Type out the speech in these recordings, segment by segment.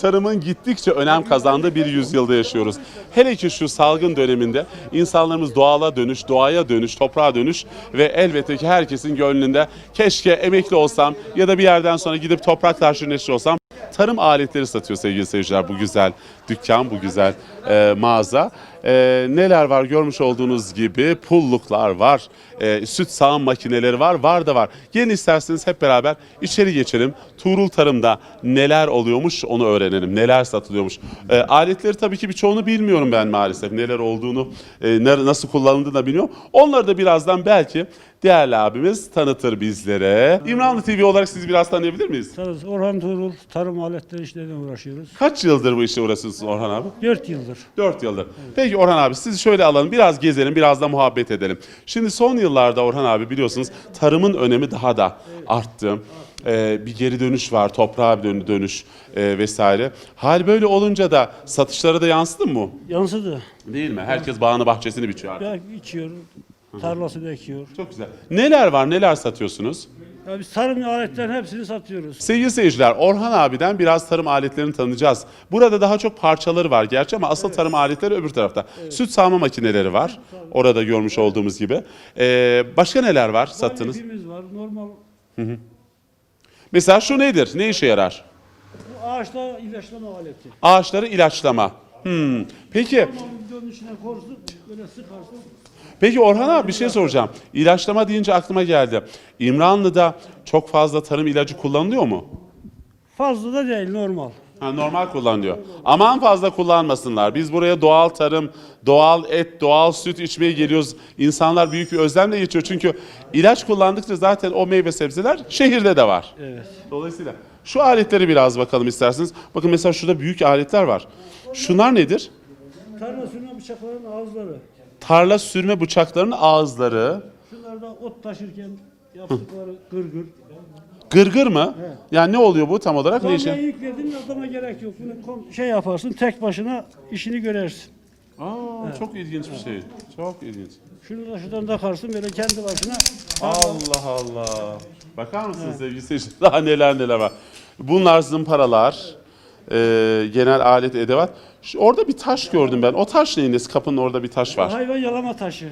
Tarımın gittikçe önem kazandığı bir yüzyılda yaşıyoruz. Hele ki şu salgın döneminde insanlarımız doğala dönüş, doğaya dönüş, toprağa dönüş ve elbette ki herkesin gönlünde keşke emekli olsam ya da bir yerden sonra gidip toprak taşır neşir olsam. Tarım aletleri satıyor sevgili seyirciler bu güzel dükkan, bu güzel e, mağaza. E, neler var görmüş olduğunuz gibi pulluklar var, e, süt sağım makineleri var, var da var. Gelin isterseniz hep beraber içeri geçelim. Tuğrul Tarım'da neler oluyormuş onu öğrenelim. Neler satılıyormuş. E, aletleri tabii ki birçoğunu bilmiyorum ben maalesef. Neler olduğunu, e, nasıl kullanıldığını da bilmiyorum. Onları da birazdan belki değerli abimiz tanıtır bizlere. İmranlı TV olarak sizi biraz tanıyabilir miyiz? Tarız Orhan Tuğrul tarım aletleri işleriyle uğraşıyoruz. Kaç yıldır bu işle uğraşıyorsunuz Orhan abi? 4 yıldır. 4 yıldır. Peki Orhan abi sizi şöyle alalım biraz gezelim biraz da muhabbet edelim. Şimdi son yıllarda Orhan abi biliyorsunuz tarımın önemi daha da arttı. Ee, bir geri dönüş var toprağa bir dön- dönüş e, vesaire. Hal böyle olunca da satışlara da yansıdı mı? bu? Yansıdı. Değil mi? Herkes bağını bahçesini biçiyor artık. Ya içiyor, tarlasını ekiyor. Çok güzel. Neler var neler satıyorsunuz? Ya biz tarım aletlerin hepsini satıyoruz. Sevgili seyirciler, Orhan abiden biraz tarım aletlerini tanıyacağız. Burada daha çok parçaları var gerçi ama asıl tarım aletleri öbür tarafta. Süt sağma makineleri var. Orada görmüş olduğumuz gibi. Ee, başka neler var sattınız? Valifimiz var, normal. Mesela şu nedir? Ne işe yarar? Bu ağaçta ilaçlama aleti. Ağaçları ilaçlama. Hmm. Peki, videonun içine korsun, böyle sıkarsın. Peki Orhan abi bir şey soracağım. İlaçlama deyince aklıma geldi. İmranlı'da çok fazla tarım ilacı kullanılıyor mu? Fazla da değil, normal. Ha, normal kullanılıyor. Aman fazla kullanmasınlar. Biz buraya doğal tarım, doğal et, doğal süt içmeye geliyoruz. İnsanlar büyük bir özlemle geçiyor. Çünkü ilaç kullandıkça zaten o meyve sebzeler şehirde de var. Evet. Dolayısıyla şu aletleri biraz bakalım isterseniz. Bakın mesela şurada büyük aletler var. Şunlar nedir? Tarla sürme bıçakların ağızları. Tarla sürme bıçaklarının ağızları. Şunlar da ot taşırken yaptıkları gırgır. Gırgır mı? Yani ne oluyor bu tam olarak? Ne Damlaya işe? yükledin adama gerek yok. Bunu kom- şey yaparsın, tek başına işini görersin. Aa, çok ilginç bir şey. Çok ilginç. Şunu da şuradan takarsın böyle kendi başına. Allah Allah. Bakar mısınız sevgili seyirciler? Daha neler neler var. Bunlar zımparalar. E, genel alet edevat. Şu- orada bir taş gördüm ben. O taş neyin nesi? Kapının orada bir taş var. Hayvan yalama taşı.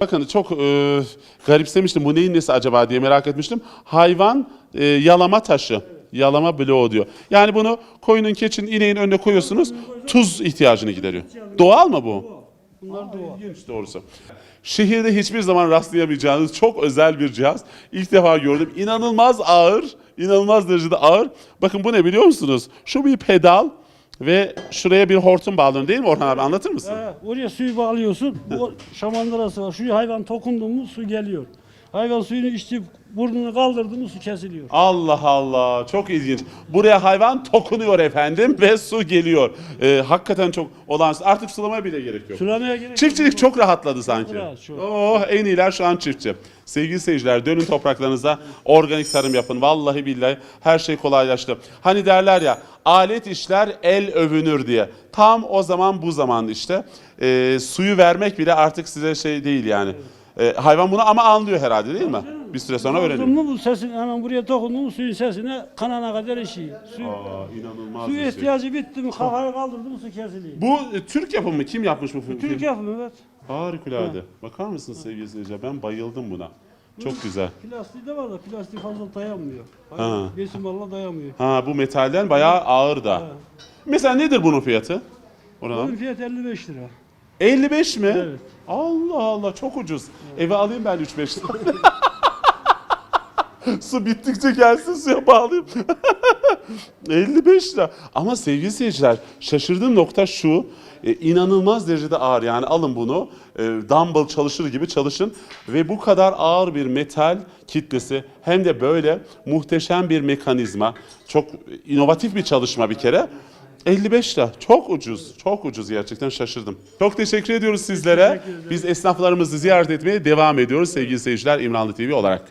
Bakın çok e, garipsemiştim. Bu neyin nesi acaba diye merak etmiştim. Hayvan e, yalama taşı. Yalama bloğu diyor. Yani bunu koyunun, keçinin, ineğin önüne koyuyorsunuz. Tuz ihtiyacını gideriyor. Doğal mı bu? Bunlar doğal. İlginç doğrusu. Şehirde hiçbir zaman rastlayamayacağınız çok özel bir cihaz. İlk defa gördüm. İnanılmaz ağır, inanılmaz derecede ağır. Bakın bu ne biliyor musunuz? Şu bir pedal ve şuraya bir hortum bağlanıyor değil mi Orhan abi anlatır mısın? Ha, oraya suyu bağlıyorsun. Bu şamandırası var. Şu hayvan dokundu mu su geliyor. Hayvan suyunu içti, burnunu kaldırdı mı su kesiliyor. Allah Allah çok ilginç. Buraya hayvan dokunuyor efendim ve su geliyor. Ee, hakikaten çok olağanüstü. Artık sulamaya bile gerek yok. Sulamaya gerek Çiftçilik çok rahatladı sanki. Rahat, çok. Oh en iyiler şu an çiftçi. Sevgili seyirciler dönün topraklarınıza organik tarım yapın. Vallahi billahi her şey kolaylaştı. Hani derler ya alet işler el övünür diye. Tam o zaman bu zaman işte. Ee, suyu vermek bile artık size şey değil yani. Ee, hayvan bunu ama anlıyor herhalde değil mi? Bir süre sonra öğreniyor. mu bu sesin hemen buraya dokundu mu suyun sesine kanana kadar eşiği. Su, Aa, inanılmaz su bir şey. ihtiyacı bitti mi kafayı kaldırdı mı su kesiliyor. Bu e, Türk yapımı kim yapmış bu filmi? Türk yapımı evet. Harikulade. Bakar mısınız sevgili seyirciler? Ben bayıldım buna. Çok güzel. Plastiği de var da plastik fazla dayanmıyor. Ha. Besin valla dayanmıyor. Ha bu metalden bayağı ağır da. Mesela nedir bunun fiyatı? Bunun Oradan. fiyatı 55 lira. 55 mi? Evet. Allah Allah çok ucuz. Eve alayım ben 3-5 tane. Su bittikçe gelsin suya bağlayayım. 55 lira. Ama sevgili seyirciler şaşırdığım nokta şu. e, inanılmaz derecede ağır yani alın bunu e, dumbbell çalışır gibi çalışın ve bu kadar ağır bir metal kitlesi hem de böyle muhteşem bir mekanizma çok inovatif bir çalışma bir kere 55 lira çok ucuz çok ucuz gerçekten şaşırdım. Çok teşekkür ediyoruz sizlere. Teşekkür. Biz esnaflarımızı ziyaret etmeye devam ediyoruz sevgili seyirciler İmranlı TV olarak.